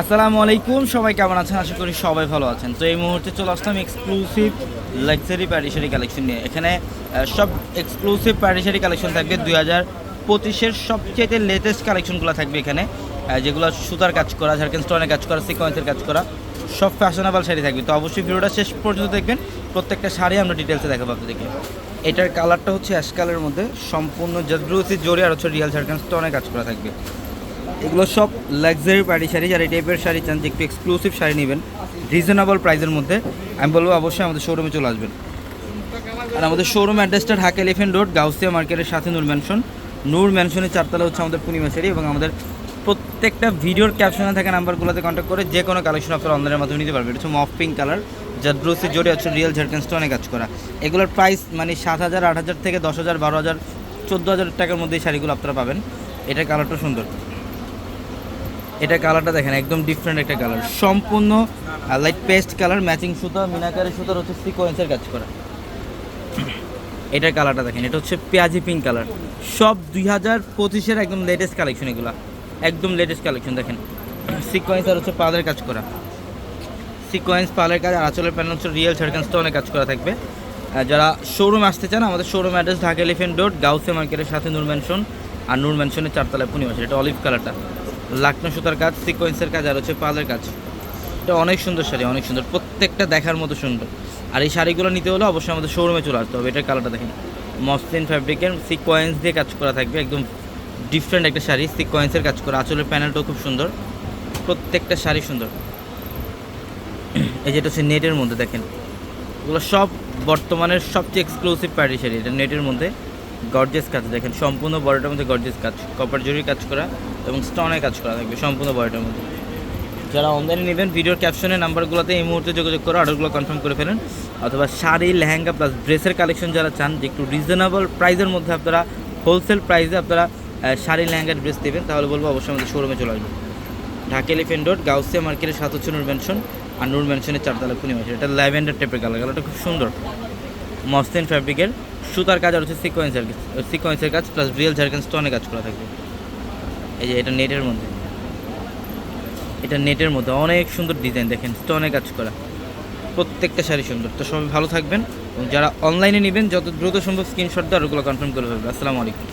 আসসালামু আলাইকুম, সবাই কেমন আছেন? আশা করি সবাই ভালো আছেন। তো এই মুহূর্তে চলে আসলাম এক্সক্লুসিভ লাক্সারি প্যারিসারি কালেকশন নিয়ে। এখানে সব এক্সক্লুসিভ প্যারিসারি কালেকশন থাকবে। দুই হাজার পঁচিশের সবচেয়ে লেটেস্ট কালেকশনগুলো থাকবে এখানে। যেগুলো সুতার কাজ করা, ঝাড়খণ্ড স্টোনের কাজ করা, সিকোয়েন্সের কাজ করা, সব ফ্যাশনেবল শাড়ি থাকবে। তো অবশ্যই ভিডিওটা শেষ পর্যন্ত দেখবেন। প্রত্যেকটা শাড়ি আমরা ডিটেলসে দেখাবো আপনাদেরকে। এটার কালারটা হচ্ছে অ্যাশ কালারের মধ্যে। সম্পূর্ণ জাদ্রুসি জড়ি আর হচ্ছে রিয়াল ঝাড়খণ্ড স্টোনের কাজ করা থাকবে। এগুলো সব লাক্সারি পার্টি শাড়ি, যারা এই টাইপের শাড়ি চান যে একটু এক্সক্লুসিভ শাড়ি নেবেন রিজনেবল প্রাইসের মধ্যে, আমি বলব অবশ্যই আমাদের শোরুমে চলে আসবেন। আর আমাদের শোরুম অ্যাড্রেসটা ঢাকা এলিফেন্ট রোড গাউসিয়া মার্কেটের সাথে নূর ম্যানশন নূর ম্যানশনের চারতলা হচ্ছে আমাদের পূর্ণিমা শাড়ি এবং আমাদের প্রত্যেকটা ভিডিওর ক্যাপশনে থাকা নাম্বারগুলোতে কন্ট্যাক্ট করে যে কোনো কালেকশন আপনারা অনলাইনের মাধ্যমে নিতে পারবেন। এটা হচ্ছে মফ পিঙ্ক কালার যার ব্রোসি জোরে হচ্ছে রিয়েল ঝাড়খণ্ড স্টোনে কাজ করা। এগুলোর প্রাইস মানে সাত হাজার, আট হাজার থেকে দশ হাজার, বারো হাজার, চোদ্দ হাজার টাকার মধ্যে এই শাড়িগুলো আপনারা পাবেন। এটার কালারটা সুন্দর। এটা কালারটা দেখেন, একদম ডিফারেন্ট একটা কালার। সম্পূর্ণ লাইট পেস্ট কালার ম্যাচিং সুতা মিনাকারের সুতার হচ্ছে সিকোয়েন্সের কাজ করা। এটার কালারটা দেখেন, এটা হচ্ছে পেঁয়াজি পিঙ্ক কালার সব দুই হাজার পঁচিশের একদম লেটেস্ট কালেকশন এগুলো। একদম লেটেস্ট কালেকশন দেখেন। সিকোয়েন্স আর হচ্ছে পালের কাজ করা। সিকোয়েন্স পালের কাজ, আর আঁচলের প্যানেল হচ্ছে রিয়েল ঝাড়খান স্টোনের কাজ করা থাকবে। যারা শোরুম আসতে চান, আমাদের showroom address Dhaka Elephant Road Ghause মার্কেটের সাথে নূর ম্যানশন আর নূর ম্যানশনের চারতলায় পূর্ণিমাসে এটা অলিভ কালারটা লাকনো সুতার কাজ সিকোয়েন্সের কাজ, আর হচ্ছে পালের কাজ। এটা অনেক সুন্দর শাড়ি, অনেক সুন্দর। প্রত্যেকটা দেখার মতো সুন্দর। আর এই শাড়িগুলো নিতে হলে অবশ্যই আমাদের শোরুমে চলে আসতে হবে। এটার কালারটা দেখেন। মসলিন ফ্যাব্রিকের সিকোয়েন্স দিয়ে কাজ করা থাকবে। একদম ডিফারেন্ট একটা শাড়ি সিকোয়েন্সের কাজ করা। আঁচলের প্যানেলটাও খুব সুন্দর। প্রত্যেকটা শাড়ি সুন্দর। এই যেটা হচ্ছে নেটের মধ্যে দেখেন। এগুলো সব বর্তমানের সবচেয়ে এক্সক্লুসিভ প্যারি শাড়ি। এটা নেটের মধ্যে। গর্জেস কাজ, দেখেন, সম্পূর্ণ বডিটার মধ্যে গর্জেস কাজ কপার জরির কাজ করা এবং স্টনে কাজ করা থাকবে, সম্পূর্ণ বডিটার মধ্যে। যারা অনলাইনে নেবেন, ভিডিওর ক্যাপশনের নাম্বারগুলোতে এই মুহূর্তে যোগাযোগ করে অর্ডারগুলো কনফার্ম করে ফেলেন। অথবা শাড়ি, লেহেঙ্গা প্লাস ড্রেসের কালেকশন যারা চান, যে একটু রিজনেবল প্রাইসের মধ্যে আপনারা হোলসেল প্রাইসে আপনারা শাড়ি, লেহেঙ্গা ড্রেস দেবেন, তাহলে বলব অবশ্যই আমাদের শোরুমে চলে আসবেন। ঢাকা এলিফেন্ট রোড গাউসিয়া মার্কেটের সাত হচ্ছে নূর ম্যানশন আর নূর ম্যানশনের চারতলা পূর্ণিমাসে এটা ল্যাভেন্ডার টাইপের কালার কালারটা খুব সুন্দর। মসলিন ফ্যাব্রিকের সুতার কাজ আর হচ্ছে সিকোয়েন্সের সিকোয়েন্সের কাজ প্লাস রিয়েল ঝাড়খান স্টোনের কাজ করা থাকবে। এই যে এটা নেটের মধ্যে। এটা নেটের মধ্যে অনেক সুন্দর ডিজাইন দেখেন স্টোনে কাজ করা। প্রত্যেকটা শাড়ি সুন্দর। তো সবাই ভালো থাকবেন এবং যারা অনলাইনে নেবেন, যত দ্রুত সম্ভব স্ক্রিনশট দিয়ে ওগুলো কনফার্ম করে ফেলবে আসসালামু আলাইকুম।